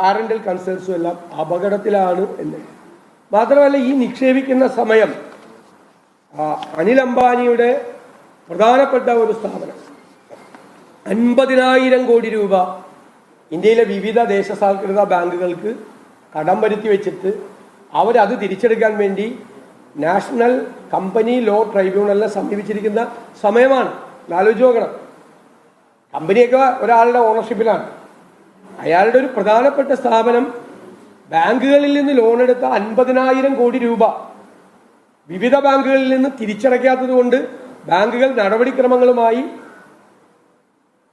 Parental കൺസേൺസും എല്ലാം അപകടത്തിലാണ് എന്ന്. മാത്രമല്ല ഈ നിക്ഷേപിക്കുന്ന സമയം അനിൽ അംബാനിയുടെ പ്രധാനപ്പെട്ട ഒരു സ്ഥാപനം. അൻപതിനായിരം കോടി രൂപ ഇന്ത്യയിലെ വിവിധ ദേശസാൽകൃത ബാങ്കുകൾക്ക് കടം വരുത്തി വെച്ചിട്ട് അവരത് തിരിച്ചെടുക്കാൻ വേണ്ടി നാഷണൽ കമ്പനി ലോ ട്രൈബ്യൂണലിനെ സമീപിച്ചിരിക്കുന്ന സമയമാണ്. ആലോചിച്ച് നോക്കണം. കമ്പനിയൊക്കെ ഒരാളുടെ ഓണർഷിപ്പിലാണ് അയാളുടെ ഒരു പ്രധാനപ്പെട്ട സ്ഥാപനം ബാങ്കുകളിൽ നിന്ന് ലോൺ എടുത്ത അൻപതിനായിരം കോടി രൂപ വിവിധ ബാങ്കുകളിൽ നിന്ന് തിരിച്ചടയ്ക്കാത്തത് കൊണ്ട് ബാങ്കുകൾ നടപടിക്രമങ്ങളുമായി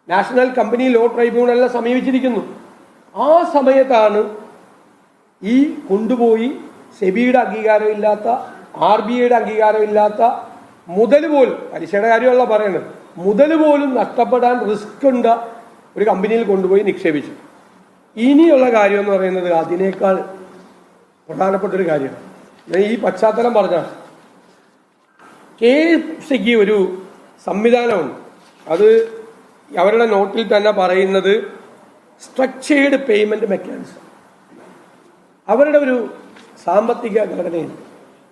നാഷണൽ കമ്പനി ലോ ട്രൈബ്യൂണലിനെ സമീപിച്ചിരിക്കുന്നു. ആ സമയത്താണ് ഈ കൊണ്ടുപോയി സെബിയുടെ അംഗീകാരമില്ലാത്ത ആർ ബി ഐയുടെ അംഗീകാരമില്ലാത്ത മുതൽ പോലും പലിശയുടെ കാര്യമല്ല പറയുന്നത് മുതൽ പോലും നഷ്ടപ്പെടാൻ റിസ്ക് ഉണ്ട് ഒരു കമ്പനിയിൽ കൊണ്ടുപോയി നിക്ഷേപിച്ചു. ഇനിയുള്ള കാര്യം എന്ന് പറയുന്നത് അതിനേക്കാൾ പ്രധാനപ്പെട്ട ഒരു കാര്യമാണ് ഞാൻ ഈ പശ്ചാത്തലം പറഞ്ഞ കെ സിക്ക് ഒരു സംവിധാനമുണ്ട്. അത് അവരുടെ നോട്ടിൽ തന്നെ പറയുന്നത് സ്ട്രക്ചേർഡ് പേയ്മെന്റ് മെക്കാനിസം അവരുടെ ഒരു സാമ്പത്തിക ഘടനയിൽ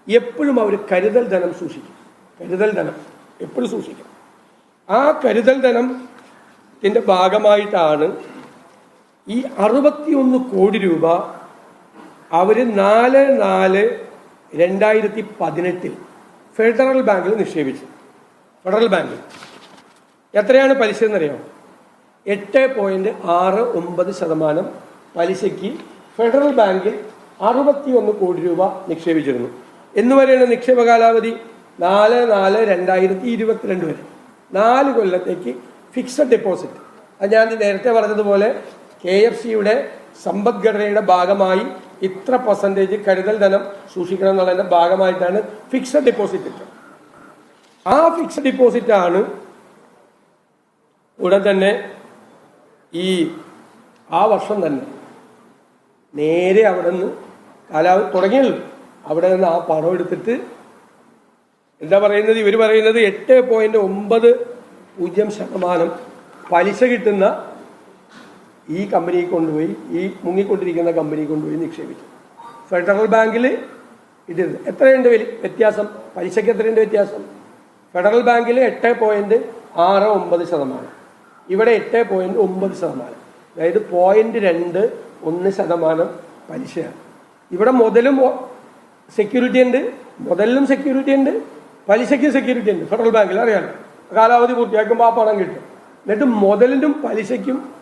എപ്പോഴും അവർ കരുതൽ ധനം സൂക്ഷിക്കും. കരുതൽ ധനം എപ്പോഴും സൂക്ഷിക്കും. ആ കരുതൽ ധനം ധനത്തിന്റെ ഭാഗമായിട്ടാണ് ഈ അറുപത്തിയൊന്ന് കോടി രൂപ അവർ നാല് നാല് രണ്ടായിരത്തി പതിനെട്ടിൽ ഫെഡറൽ ബാങ്കിൽ നിക്ഷേപിച്ചു. ഫെഡറൽ ബാങ്കിൽ. എത്രയാണ് പലിശ എന്നറിയാം? എട്ട് പോയിന്റ് ആറ് ഒമ്പത് ശതമാനം പലിശയ്ക്ക് ഫെഡറൽ ബാങ്കിൽ അറുപത്തിയൊന്ന് കോടി രൂപ നിക്ഷേപിച്ചിരുന്നു. എന്ന് വരെയാണ് നിക്ഷേപ കാലാവധി? നാല് നാല് രണ്ടായിരത്തി ഇരുപത്തിരണ്ട് വരെ. നാല് കൊല്ലത്തേക്ക് ഫിക്സഡ് ഡെപ്പോസിറ്റ് അത് ഞാൻ നേരത്തെ പറഞ്ഞതുപോലെ കെ എഫ് സിയുടെ സമ്പദ്ഘടനയുടെ ഭാഗമായി ഇത്ര പെർസെന്റേജ് കരുതൽ ധനം സൂക്ഷിക്കണം എന്നുള്ളതിന്റെ ഭാഗമായിട്ടാണ് ഫിക്സഡ് ഡെപ്പോസിറ്റ് ഇട്ടത് ആ ഫിക്സഡ് ഡെപ്പോസിറ്റ് ആണ് ഉടൻ തന്നെ ഈ ആ വർഷം തന്നെ നേരെ അവിടെ നിന്ന് കാലാവധി തുടങ്ങിയുള്ളൂ അവിടെ നിന്ന് ആ പണം എടുത്തിട്ട് എന്താ പറയുന്നത്? ഇവർ പറയുന്നത് എട്ട് പോയിന്റ് ഒമ്പത് പൂജ്യം ശതമാനം പലിശ കിട്ടുന്ന ഈ കമ്പനിയിൽ കൊണ്ടുപോയി ഈ മുങ്ങിക്കൊണ്ടിരിക്കുന്ന കമ്പനി കൊണ്ടുപോയി നിക്ഷേപിച്ചു. ഫെഡറൽ ബാങ്കിൽ ഇട്ടിരുന്നു എത്രയുണ്ട് വ്യത്യാസം? പലിശയ്ക്ക് എത്രയുണ്ട് വ്യത്യാസം? ഫെഡറൽ ബാങ്കിൽ എട്ട് പോയിന്റ് ആറ് ഒമ്പത് ശതമാനം. ഇവിടെ എട്ട് പോയിന്റ് ഒമ്പത് ശതമാനം. അതായത് പോയിന്റ് രണ്ട് ഒന്ന് ശതമാനം പലിശയാണ്. ഇവിടെ മുതലും സെക്യൂരിറ്റി ഉണ്ട് മുതലിലും സെക്യൂരിറ്റി ഉണ്ട് പലിശയ്ക്കും സെക്യൂരിറ്റി ഉണ്ട്. ഫെഡറൽ ബാങ്കിൽ അറിയാലോ. കാലാവധി പൂർത്തിയാക്കുമ്പോൾ ആ പണം കിട്ടും. എന്നിട്ട് മുതലിനും പലിശയ്ക്കും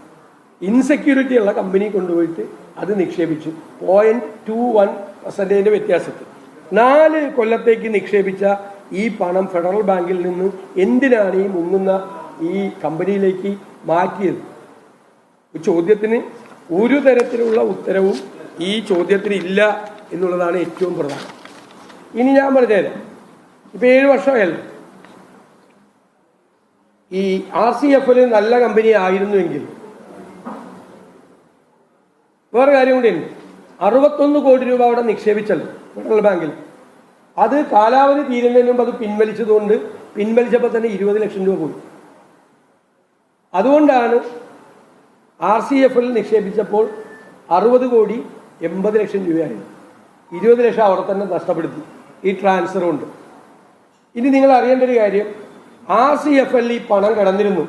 ഇൻസെക്യൂരിറ്റി ഉള്ള കമ്പനി കൊണ്ടുപോയിട്ട് അത് നിക്ഷേപിച്ചു. പോയിന്റ് ടു വൺ പെർസെന്റേജിന്റെ വ്യത്യാസത്തിൽ. നാല് കൊല്ലത്തേക്ക് നിക്ഷേപിച്ച ഈ പണം ഫെഡറൽ ബാങ്കിൽ നിന്ന് എന്തിനാണ് ഈ മുങ്ങുന്ന ഈ കമ്പനിയിലേക്ക് മാറ്റിയത്? ചോദ്യത്തിന് ഒരു തരത്തിലുള്ള ഉത്തരവും ഈ ചോദ്യത്തിന് ഇല്ല എന്നുള്ളതാണ് ഏറ്റവും പ്രധാനം. ഇനി ഞാൻ പറഞ്ഞുതരാം. ഇപ്പൊ ഏഴ് വർഷമായല്ലോ. ഈ ആർ സി എഫിൽ നല്ല കമ്പനി ആയിരുന്നുവെങ്കിൽ വേറെ കാര്യം കൂടിയുണ്ട് അറുപത്തൊന്ന് കോടി രൂപ അവിടെ നിക്ഷേപിച്ചല്ലോ ഫെഡറൽ ബാങ്കിൽ. അത് കാലാവധി തീരുന്നതിന് മുമ്പ് അത് പിൻവലിച്ചതുകൊണ്ട് പിൻവലിച്ചപ്പോൾ തന്നെ ഇരുപത് ലക്ഷം രൂപ പോയി. അതുകൊണ്ടാണ് ആർ സി എഫിൽ നിക്ഷേപിച്ചപ്പോൾ അറുപത് കോടി എൺപത് ലക്ഷം രൂപയായിരുന്നു ഇരുപത് ലക്ഷം അവിടെ തന്നെ നഷ്ടപ്പെടുത്തി ഈ ട്രാൻസ്ഫർ കൊണ്ട്. ഇനി നിങ്ങൾ അറിയേണ്ട ഒരു കാര്യം ആർ സി എഫ് എൽ ഈ പണം കിടന്നിരുന്നു.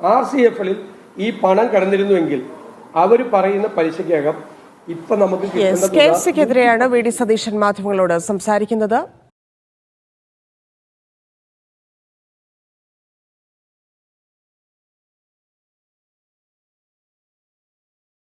ആർ സി എഫ് എല്ലിൽ ഈ പണം കടന്നിരുന്നുവെങ്കിൽ അവർ പറയുന്ന പലിശയ്ക്കകം ഇപ്പൊ നമുക്ക് എസ് കെ എഫ് സിക്കെതിരെയാണ് വി ഡി സതീശൻ മാധ്യമങ്ങളോട് സംസാരിക്കുന്നത്.